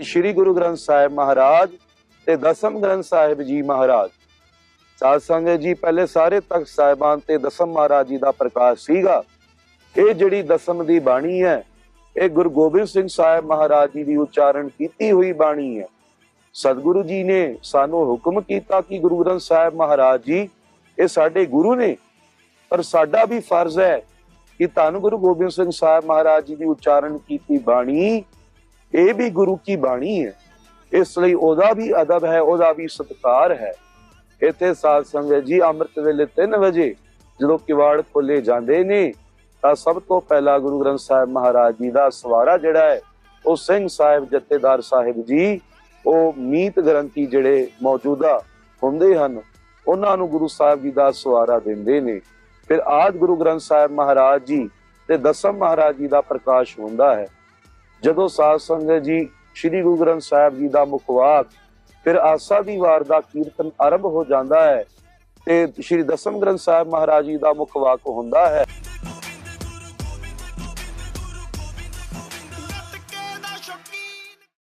ਸ੍ਰੀ ਗੁਰੂ ਗ੍ਰੰਥ ਸਾਹਿਬ ਮਹਾਰਾਜ ਤੇ ਦਸਮ ਗ੍ਰੰਥ ਸਾਹਿਬ ਜੀ ਮਹਾਰਾਜ। ਸਾਧ ਸੰਗਤ ਜੀ, ਪਹਿਲੇ ਸਾਰੇ ਤਖਤ ਸਾਹਿਬਾਨ ਤੇ ਦਸਮ ਮਹਾਰਾਜ ਜੀ ਦਾ ਪ੍ਰਕਾਸ਼ ਸੀਗਾ। ਇਹ ਜਿਹੜੀ ਦਸਮ ਦੀ ਬਾਣੀ ਹੈ, ਇਹ ਗੁਰੂ ਗੋਬਿੰਦ ਸਿੰਘ ਸਾਹਿਬ ਮਹਾਰਾਜ ਜੀ ਦੀ ਉਚਾਰਨ ਕੀਤੀ ਹੋਈ ਬਾਣੀ ਹੈ। ਸਤਿਗੁਰੂ ਜੀ ਨੇ ਸਾਨੂੰ ਹੁਕਮ ਕੀਤਾ ਕਿ ਗੁਰੂ ਗ੍ਰੰਥ ਸਾਹਿਬ ਮਹਾਰਾਜ ਜੀ, ਇਹ ਸਾਡੇ ਗੁਰੂ ਨੇ। ਪਰ ਸਾਡਾ ਵੀ ਫਰਜ਼ ਹੈ ਕਿ ਤੁਹਾਨੂੰ ਗੁਰੂ ਗੋਬਿੰਦ ਸਿੰਘ ਸਾਹਿਬ ਮਹਾਰਾਜ ਜੀ ਦੀ ਉਚਾਰਨ ਕੀਤੀ ਬਾਣੀ ਇਹ ਵੀ ਗੁਰੂ ਕੀ ਬਾਣੀ ਹੈ। ਇਸ ਲਈ ਉਹਦਾ ਵੀ ਅਦਬ ਹੈ, ਉਹਦਾ ਵੀ ਸਤਿਕਾਰ ਹੈ। ਇੱਥੇ ਸਾਧ ਸੰਗਤ ਜੀ, ਅੰਮ੍ਰਿਤ ਵੇਲੇ 3 ਵਜੇ ਜਦੋਂ ਕਿਵਾੜ ਖੋਲੇ ਜਾਂਦੇ ਨੇ, ਤਾਂ ਸਭ ਤੋਂ ਪਹਿਲਾਂ ਗੁਰੂ ਗ੍ਰੰਥ ਸਾਹਿਬ ਮਹਾਰਾਜ ਜੀ ਦਾ ਸਵਾਰਾ ਜਿਹੜਾ ਹੈ, ਉਹ ਸਿੰਘ ਸਾਹਿਬ ਜਥੇਦਾਰ ਸਾਹਿਬ ਜੀ, ਉਹ ਮੀਤ ਗ੍ਰੰਥੀ ਜਿਹੜੇ ਮੌਜੂਦਾ ਹੁੰਦੇ ਹਨ, ਉਹਨਾਂ ਨੂੰ ਗੁਰੂ ਸਾਹਿਬ ਜੀ ਦਾ ਸਵਾਰਾ ਦਿੰਦੇ ਨੇ। ਫਿਰ ਆਦ ਗੁਰੂ ਗ੍ਰੰਥ ਸਾਹਿਬ ਮਹਾਰਾਜ ਜੀ ਤੇ ਦਸਮ ਮਹਾਰਾਜ ਜੀ ਦਾ ਪ੍ਰਕਾਸ਼ ਹੁੰਦਾ ਹੈ। ਜਦੋਂ ਸਾਧ ਸੰਗਤ ਜੀ ਸ੍ਰੀ ਗੁਰੂ ਗ੍ਰੰਥ ਸਾਹਿਬ ਜੀ ਦਾ ਮੁਖਵਾਕ ਫਿਰ ਆਸਾ ਦੀ ਵਾਰ ਦਾ ਕੀਰਤਨ ਆਰੰਭ ਹੋ ਜਾਂਦਾ ਹੈ ਤੇ ਸ੍ਰੀ ਦਸਮ ਗ੍ਰੰਥ ਸਾਹਿਬ ਮਹਾਰਾਜ ਜੀ ਦਾ ਮੁਖਵਾਕ ਹੁੰਦਾ ਹੈ।